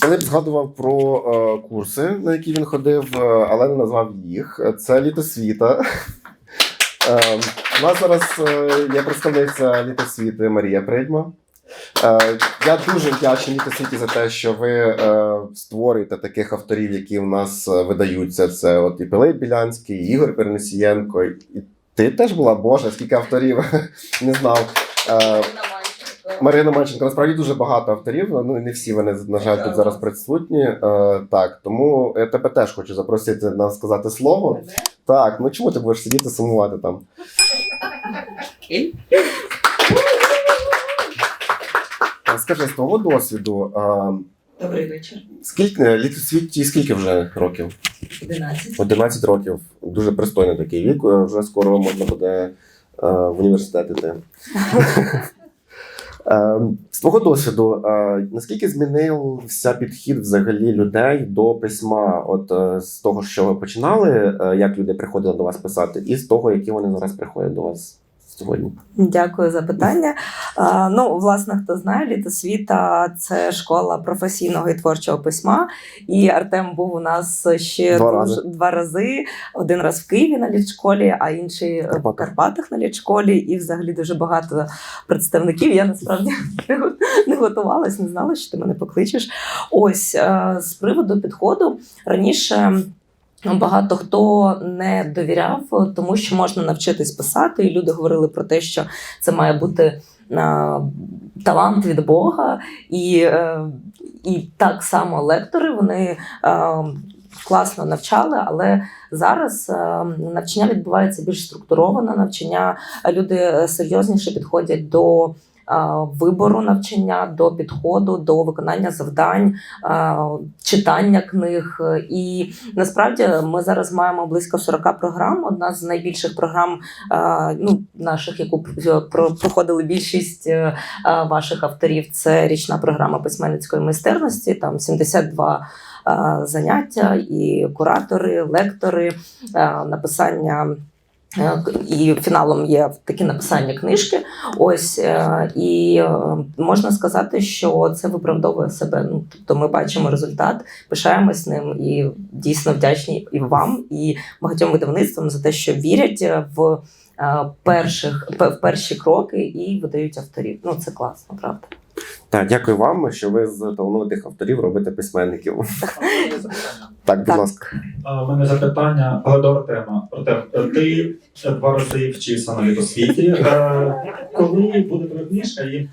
Пилип згадував про е, курси, на які він ходив, е, але не назвав їх. Це літосвіта. Е, у нас зараз є представниця літосвіти Марія Придьма. Я дуже вдячний літосвіті за те, що ви створюєте таких авторів, які в нас видаються. Це от і Пилип Білянський, і Ігор Перенесієнко. І ти теж була, Боже, скільки авторів не знав. Марина Манченко, насправді дуже багато авторів. Ну не всі вони, на жаль, тут зараз присутні. Е, так, тому я тебе теж хочу запросити на сказати слово. Так, ну чому ти будеш сидіти сумувати там? Е, Скажи, з твого досвіду, е, Добрий вечір. скільки літосвіті, скільки вже років? 11. 11 років. Дуже пристойний такий вік. Е, Вже скоро можна буде е, в університет іти. Е, З твого досвіду, е, наскільки змінився підхід взагалі людей до письма? От е, з того, що ви починали, як люди приходили до вас писати, і з того, які вони зараз приходять до вас сьогодні? Дякую за питання. А, ну, власне, хто знає, літосвіта це школа професійного і творчого письма. І Артем був у нас ще Два дуже- рази. два рази. Один раз в Києві на літшколі, а інший в Карпатах. На літшколі. І взагалі дуже багато представників. Я насправді не готувалась, не знала, що ти мене покличеш. Ось з приводу підходу раніше. Багато хто не довіряв, тому що можна навчитись писати, і люди говорили про те, що це має бути е, талант від Бога, і, е, і так само лектори вони е, класно навчали, але зараз е, навчання відбувається більш структуровано. Навчання люди серйозніше підходять до. Е, Вибору навчання до підходу, до виконання завдань, е, читання книг. І насправді ми зараз маємо близько 40 програм. Одна з найбільших програм е, ну, наших, яку про- проходили більшість ваших авторів, це річна програма письменницької майстерності. Там 72 е, заняття, і куратори, лектори, написання. Е, І фіналом є таке написання книжки. Ось е, і е, можна сказати, що це виправдовує себе. Ну тобто, ми бачимо результат, пишаємось ним і дійсно вдячні і вам, і багатьом видавництвам за те, що вірять в перших в перші кроки і видають авторів. Ну це класно, правда. Так, дякую вам, що ви з талановитих авторів робите письменників. Так, будь Так. ласка. У мене запитання, але до Артема. Артем, е, ти два рази вчився на літосвіті. Е, Коли буде твоя і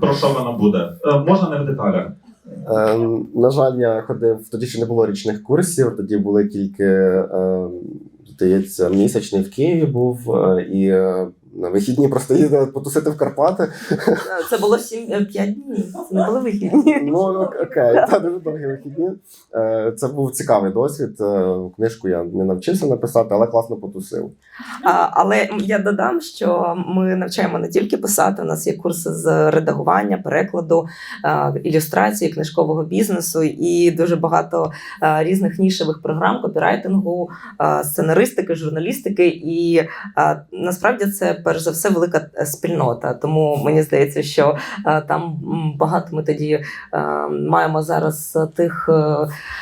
про що вона буде? Е, Можна не в деталях. Е, на жаль, я ходив, тоді ще не було річних курсів, тоді були тільки, здається, місячний в Києві був, і на вихідні просто їздили потусити в Карпати. Це було 7 5 днів. Це не були вихідні. Ну, окей, та дуже довгі вихідні. Е, Це був цікавий досвід. Е, Книжку я не навчився написати, але класно потусив. А, але я додам, що ми навчаємо не тільки писати. У нас є курси з редагування, перекладу, е, ілюстрації, книжкового бізнесу і дуже багато е, різних нішевих програм, копірайтингу, е, сценаристики, журналістики. І е, насправді це перш за все велика е, спільнота. Тому мені здається, що е, там багато ми тоді е, маємо зараз тих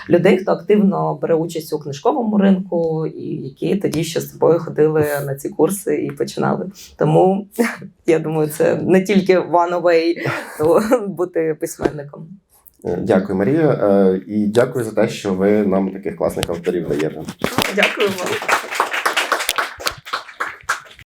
людей, хто активно бере участь у книжковому ринку, і які тоді ще з тобою ходили на ці курси і починали. Тому я думаю, це не тільки one way то бути письменником. Дякую, Марія. І дякую за те, що ви нам таких класних авторів даєте. Дякую вам.